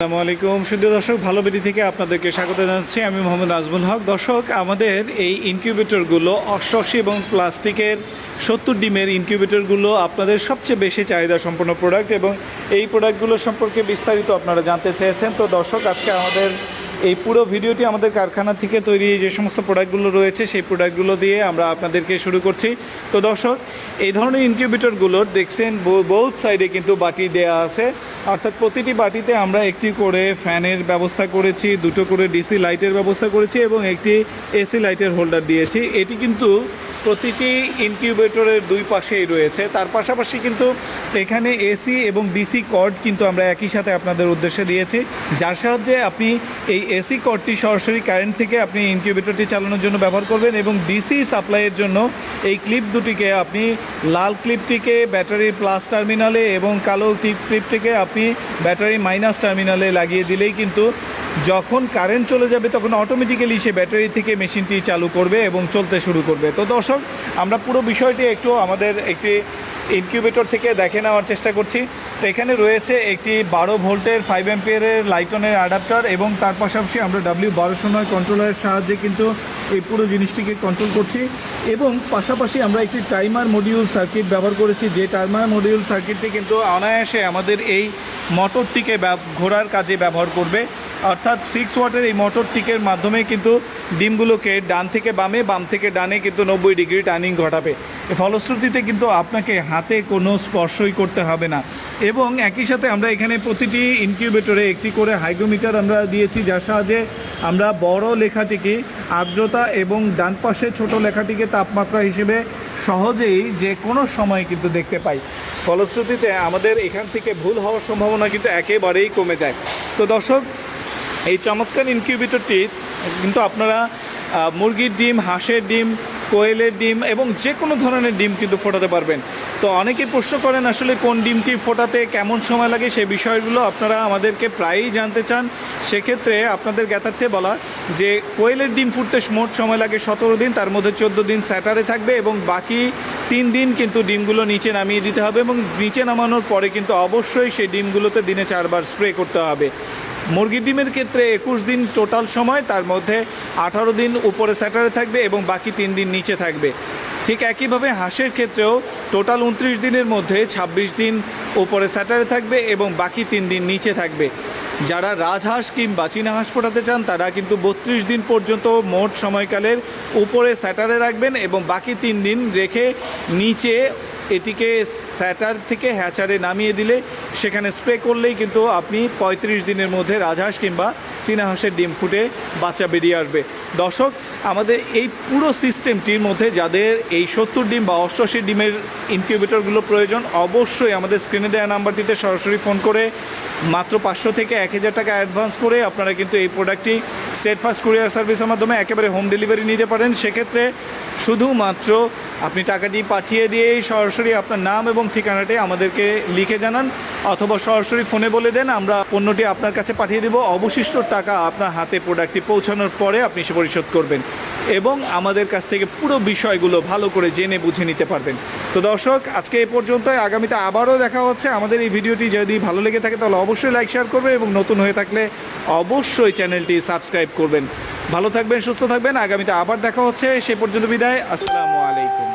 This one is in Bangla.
আসসালামু আলাইকুম। সুন্দর দর্শক ভালো বেটি থেকে আপনাদেরকে স্বাগত জানাচ্ছি। আমি মোহাম্মদ আজমুল হক। দর্শক, আমাদের এই ইনকিউবেটরগুলো অষ্টআশি এবং প্লাস্টিকের সত্তর ডিমের ইনকিউবেটরগুলো আপনাদের সবচেয়ে বেশি চাহিদা সম্পন্ন প্রোডাক্ট এবং এই প্রোডাক্টগুলো সম্পর্কে বিস্তারিত আপনারা জানতে চেয়েছেন। তো দর্শক, আজকে আমাদের এই পুরো ভিডিওটি আমাদের কারখানা থেকে তৈরি যে সমস্ত প্রোডাক্টগুলো রয়েছে, সেই প্রোডাক্টগুলো দিয়ে আমরা আপনাদেরকে শুরু করছি। তো দর্শক, এই ধরনের ইনকিউবেটরগুলোর দেখছেন বোথ সাইডে কিন্তু বাটি দেয়া আছে। অর্থাৎ প্রতিটি বাটিতে আমরা একটি করে ফ্যানের ব্যবস্থা করেছি, দুটো করে ডিসি লাইটের ব্যবস্থা করেছি এবং একটি এসি লাইটের হোল্ডার দিয়েছি। এটি কিন্তু প্রতিটি ইনকিউবেটরের দুই পাশেই রয়েছে। তার পাশাপাশি কিন্তু এখানে এসি এবং ডিসি কর্ড কিন্তু আমরা একই সাথে আপনাদের উদ্দেশ্যে দিয়েছি। যার সাহায্যে আপনি এই এসি কর্ডটি সরাসরি কারেন্ট থেকে আপনি ইনকিউবেটরটি চালানোর জন্য ব্যবহার করবেন এবং ডিসি সাপ্লাইয়ের জন্য এই ক্লিপ দুটিকে আপনি লাল ক্লিপটিকে ব্যাটারির প্লাস টার্মিনালে এবং কালো ক্লিপ ক্লিপটিকে আপনি ব্যাটারি মাইনাস টার্মিনালে লাগিয়ে দিলেই কিন্তু যখন কারেন্ট চলে যাবে, তখন অটোমেটিক্যালি সে ব্যাটারি থেকে মেশিনটি চালু করবে এবং চলতে শুরু করবে। তো দর্শক, আমরা পুরো বিষয়টি একটু আমাদের একটি ইনকিউবেটর থেকে দেখে নেওয়ার চেষ্টা করছি। তো এখানে রয়েছে একটি বারো ভোল্টের ফাইভ এম্পিয়ারের লাইটনের অ্যাডাপ্টার এবং তার পাশাপাশি আমরা ডাব্লিউ বারোশো নয় কন্ট্রোলারের সাহায্যে কিন্তু এই পুরো জিনিসটিকে কন্ট্রোল করছি। এবং পাশাপাশি আমরা একটি টাইমার মডিউল সার্কিট ব্যবহার করেছি, যে টাইমার মডিউল সার্কিটটি কিন্তু অনায়াসে আমাদের এই মোটরটিকে ঘোরার কাজে ব্যবহার করবে। অর্থাৎ সিক্স ওয়াটের এই মোটরটিকের মাধ্যমে কিন্তু ডিমগুলোকে ডান থেকে বামে, বাম থেকে ডানে কিন্তু নব্বই ডিগ্রি টার্নিং ঘটাবে। ফলশ্রুতিতে কিন্তু আপনাকে হাতে কোনো স্পর্শই করতে হবে না। এবং একই সাথে আমরা এখানে প্রতিটি ইনকিউবেটরে একটি করে হাইগ্রোমিটার আমরা দিয়েছি, যার সাহায্যে আমরা বড় লেখাটিকে আর্দ্রতা এবং ডান পাশে ছোট লেখাটিকে তাপমাত্রা হিসেবে সহজেই যে কোনো সময় কিন্তু দেখতে পাই। ফলশ্রুতিতে আমাদের এখান থেকে ভুল হওয়ার সম্ভাবনা কিন্তু একেবারেই কমে যায়। তো দর্শক এই চমৎকার ইনকিউবেটরটি কিন্তু আপনারা মুরগির ডিম, হাঁসের ডিম, কোয়েলের ডিম এবং যে কোনো ধরনের ডিম কিন্তু ফোটাতে পারবেন। তো অনেকে প্রশ্ন করেন আসলে কোন ডিমটি ফোটাতে কেমন সময় লাগে সেই বিষয়গুলো আপনারা আমাদেরকে প্রায়ই জানতে চান। সেক্ষেত্রে আপনাদের জ্ঞাতার্থে বলা যে কোয়েলের ডিম ফুটতে মোট সময় লাগে সতেরো দিন, তার মধ্যে চোদ্দ দিন স্যাটারে থাকবে এবং বাকি তিন দিন কিন্তু ডিমগুলো নিচে নামিয়ে দিতে হবে এবং নিচে নামানোর পরে কিন্তু অবশ্যই সেই ডিমগুলোতে দিনে চারবার স্প্রে করতে হবে। মুরগির ডিমের ক্ষেত্রে একুশ দিন টোটাল সময়, তার মধ্যে আঠারো দিন উপরে স্যাটারে থাকবে এবং বাকি তিন দিন নিচে থাকবে। ঠিক একইভাবে হাঁসের ক্ষেত্রেও টোটাল উনত্রিশ দিনের মধ্যে ২৬ দিন উপরে স্যাটারে থাকবে এবং বাকি তিন দিন নিচে থাকবে। যারা রাজহাঁস কিংবা চীনা হাঁস ফোটাতে চান, তারা কিন্তু বত্রিশ দিন পর্যন্ত মোট সময়কালের উপরে স্যাটারে রাখবেন এবং বাকি তিন দিন রেখে নিচে এটিকে স্যাটার থেকে হ্যাচারে নামিয়ে দিলে সেখানে স্প্রে করলেই কিন্তু আপনি পঁয়ত্রিশ দিনের মধ্যে রাজহাঁস কিংবা চীনা হাঁসের ডিম ফুটে বাচ্চা বেরিয়ে আসবে। দর্শক, আমাদের এই পুরো সিস্টেমটির মধ্যে যাদের এই সত্তর ডিম বা অষ্টআশি ডিমের ইনকিউবেটরগুলো প্রয়োজন, অবশ্যই আমাদের স্ক্রিনে দেওয়া নাম্বারটিতে সরাসরি ফোন করে মাত্র পাঁচশো থেকে এক হাজার টাকা অ্যাডভান্স করে আপনারা কিন্তু এই প্রোডাক্টটি স্টেট ফাস্ট কুরিয়ার সার্ভিসের মাধ্যমে একেবারে হোম ডেলিভারি নিতে পারেন। সেক্ষেত্রে শুধুমাত্র আপনি টাকাটি পাঠিয়ে দিয়েই সরাসরি আপনার নাম এবং ঠিকানাটি আমাদেরকে লিখে জানান, অথবা সরাসরি ফোনে বলে দেন, আমরা পণ্যটি আপনার কাছে পাঠিয়ে দেব। অবশিষ্ট টাকা আপনার হাতে প্রোডাক্টটি পৌঁছানোর পরে আপনি সে পরিশোধ করবেন এবং আমাদের কাছ থেকে পুরো বিষয়গুলো ভালো করে জেনে বুঝে নিতে পারবেন। তো দর্শক, আজকে এ পর্যন্ত আগামীতে আবারও দেখা হচ্ছে। আমাদের এই ভিডিওটি যদি ভালো লেগে থাকে, তাহলে অবশ্যই লাইক, শেয়ার করবেন এবং নতুন হয়ে থাকলে অবশ্যই চ্যানেলটি সাবস্ক্রাইব করবেন। ভালো থাকবেন, সুস্থ থাকবেন। আগামীতে আবার দেখা হচ্ছে। সে পর্যন্ত বিদায়। আসসালামু আলাইকুম।